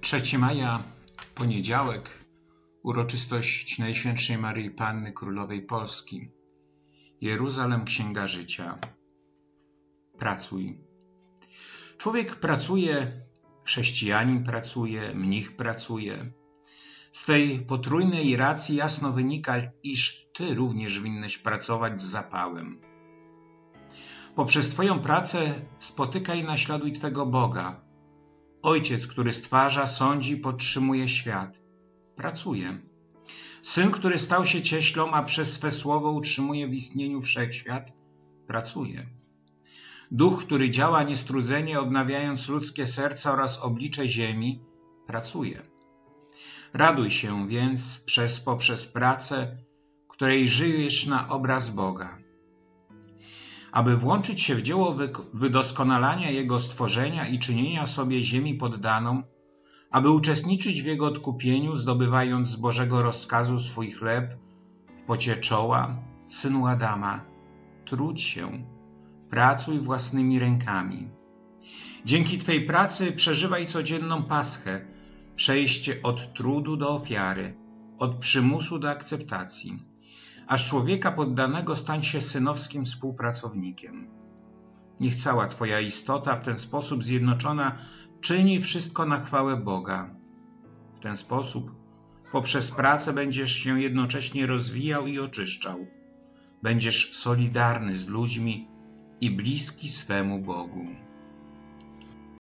3 maja, poniedziałek, uroczystość Najświętszej Maryi Panny Królowej Polski. Jeruzalem Księga Życia. Pracuj. Człowiek pracuje, chrześcijanin pracuje, mnich pracuje. Z tej potrójnej racji jasno wynika, iż Ty również winnyś pracować z zapałem. Poprzez Twoją pracę spotykaj i naśladuj Twego Boga, Ojciec, który stwarza, sądzi, podtrzymuje świat. Pracuje. Syn, który stał się cieślą, a przez swe słowo utrzymuje w istnieniu wszechświat. Pracuje. Duch, który działa niestrudzenie, odnawiając ludzkie serca oraz oblicze ziemi, pracuje. Raduj się więc przez poprzez pracę, której żyjesz na obraz Boga aby włączyć się w dzieło wydoskonalania Jego stworzenia i czynienia sobie ziemi poddaną, aby uczestniczyć w Jego odkupieniu, zdobywając z Bożego rozkazu swój chleb w pocie czoła, synu Adama, trudź się, pracuj własnymi rękami. Dzięki Twej pracy przeżywaj codzienną paschę, przejście od trudu do ofiary, od przymusu do akceptacji aż człowieka poddanego stań się synowskim współpracownikiem. Niech cała Twoja istota w ten sposób zjednoczona czyni wszystko na chwałę Boga. W ten sposób poprzez pracę będziesz się jednocześnie rozwijał i oczyszczał. Będziesz solidarny z ludźmi i bliski swemu Bogu.